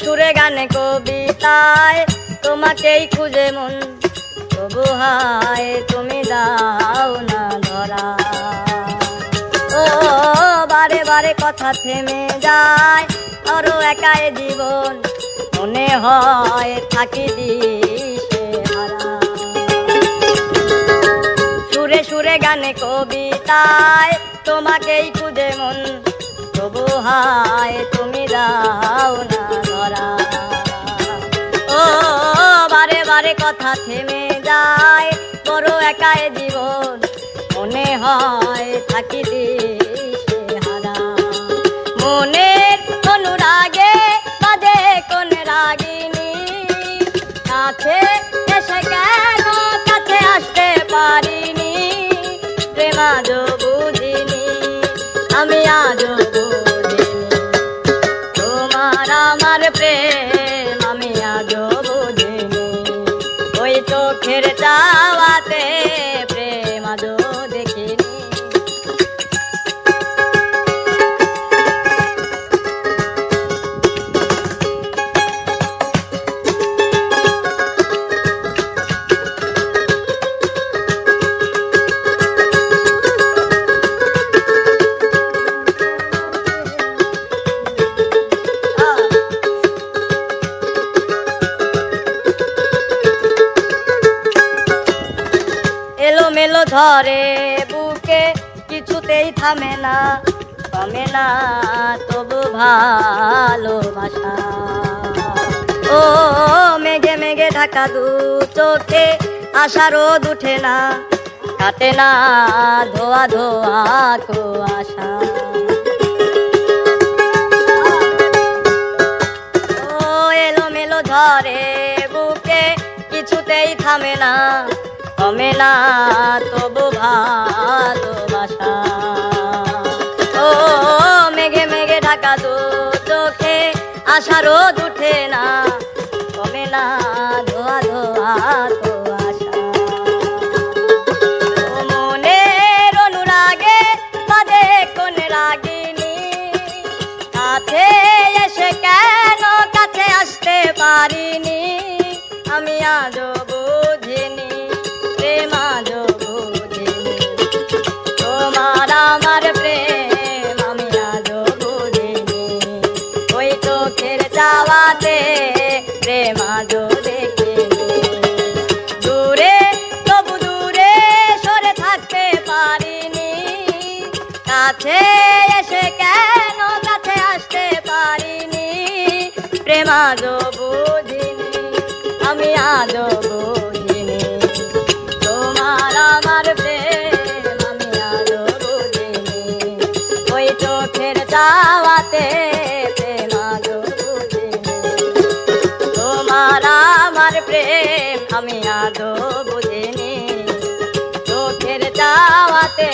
সুরে গানে কবিতায়, তোমাকেই খুঁজে মন। তবু হায়, তুমি দাও না ধরা। ও, বারে বারে কথা থেমে যায় আরও একাই জীবন। মনে হয় থাকি সুরে সুরে গানে কবিতায়, তোমাকেই খুঁজে মন। তবু হায়, তুমি দাও থেমে যায় বড় একাই জীবন মনে হয় থাকি হারা। মনের অনুরাগে বাজে কোন কাছে এসে কেন কাছে আসতে পারিনি? প্রেম আজও বুঝিনি, আমি আজও বুঝিনি তোমার আমার এলো মেলো ধরে, বুকে কিছুতেই থামে না থামে না তবু ভালোবাসা। ও, মেঘে মেঘে ঢাকা দু চোখে আশা রোদ উঠে না, কাটে না ধোয়া ধোয়া কো আশা ও এলো মেলো ধরে, বুকে কিছুতেই থামে না কমে না, তবু ভালোবাসা। ও, মেঘে মেঘে ঢাকা দু চোখে, আশা রোদ উঠে না না ধোয়া ধোয়া তো আশা। মনের অনুরাগে কোন কাছে কেন কাছে আসতে পারিনি? আমি আজও চোখের প্রেমা জোরে দূরে, তবু দূরে সরে থাকতে পারিনি। কাছে এসে কেন কাছে আসতে পারিনি? প্রেম বুঝিনি, আমি আজও প্রেম আমি আদৌ বুঝিনি। চোখের চাওয়াতে